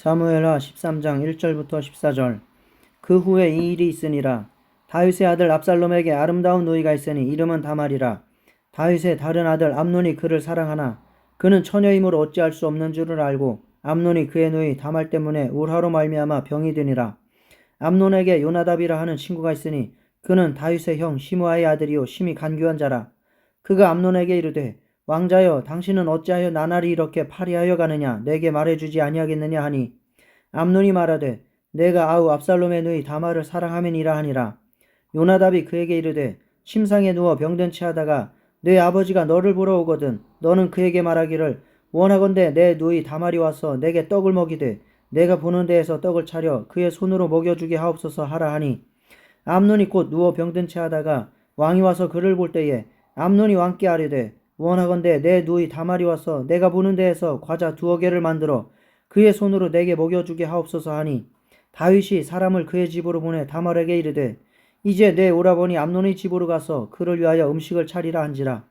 사무엘하 13장 1절부터 14절. 그 후에 이 일이 있으니라. 다윗의 아들 압살롬에게 아름다운 누이가 있으니 이름은 다말이라. 다윗의 다른 아들 암논이 그를 사랑하나 그는 처녀이므로 어찌할 수 없는 줄을 알고 암논이 그의 누이 다말 때문에 울하로 말미암아 병이 드니라. 암논에게 요나답이라 하는 친구가 있으니 그는 다윗의 형 시므아의 아들이요 심히 간교한 자라. 그가 암논에게 이르되 왕자여 당신은 어찌하여 나날이 이렇게 파리하여 가느냐? 내게 말해주지 아니하겠느냐 하니? 암논이 말하되 내가 아우 압살롬의 누이 다말을 사랑함이니라 하니라. 요나답이 그에게 이르되 침상에 누워 병든 채 하다가 내 아버지가 너를 보러 오거든 너는 그에게 말하기를 원하건대 내 누이 다말이 와서 내게 떡을 먹이되 내가 보는 데에서 떡을 차려 그의 손으로 먹여주게 하옵소서 하라 하니. 암논이 곧 누워 병든 채 하다가 왕이 와서 그를 볼 때에 암논이 왕께 아뢰되 원하건대 내 누이 다말이 와서 내가 보는 데에서 과자 두어 개를 만들어 그의 손으로 내게 먹여주게 하옵소서 하니 다윗이 사람을 그의 집으로 보내 다말에게 이르되 이제 내 오라버니 암논의 집으로 가서 그를 위하여 음식을 차리라 한지라.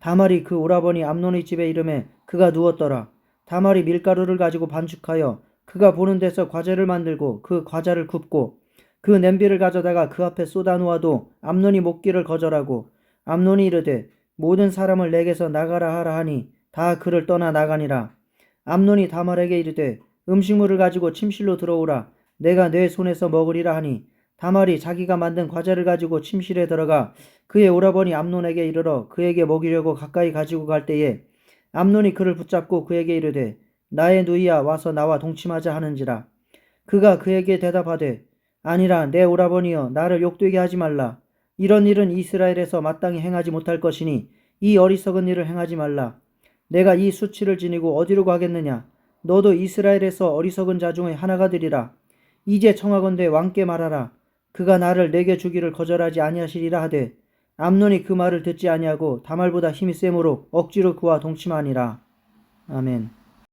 다말이 그 오라버니 암논의 집에 이름에 그가 누웠더라. 다말이 밀가루를 가지고 반죽하여 그가 보는 데서 과자를 만들고 그 과자를 굽고 그 냄비를 가져다가 그 앞에 쏟아 놓아도 암논이 먹기를 거절하고 암논이 이르되 모든 사람을 내게서 나가라 하라 하니 다 그를 떠나 나가니라. 암논이 다말에게 이르되 음식물을 가지고 침실로 들어오라. 내가 내 손에서 먹으리라 하니 다말이 자기가 만든 과자를 가지고 침실에 들어가 그의 오라버니 암논에게 이르러 그에게 먹이려고 가까이 가지고 갈 때에 암논이 그를 붙잡고 그에게 이르되 나의 누이야 와서 나와 동침하자 하는지라. 그가 그에게 대답하되 아니라 내 오라버니여 나를 욕되게 하지 말라 이런 일은 이스라엘에서 마땅히 행하지 못할 것이니 이 어리석은 일을 행하지 말라. 내가 이 수치를 지니고 어디로 가겠느냐? 너도 이스라엘에서 어리석은 자 중에 하나가 되리라. 이제 청하건대 왕께 말하라. 그가 나를 내게 주기를 거절하지 아니하시리라 하되 암논이 그 말을 듣지 아니하고 다말보다 힘이 세므로 억지로 그와 동침하니라. 아멘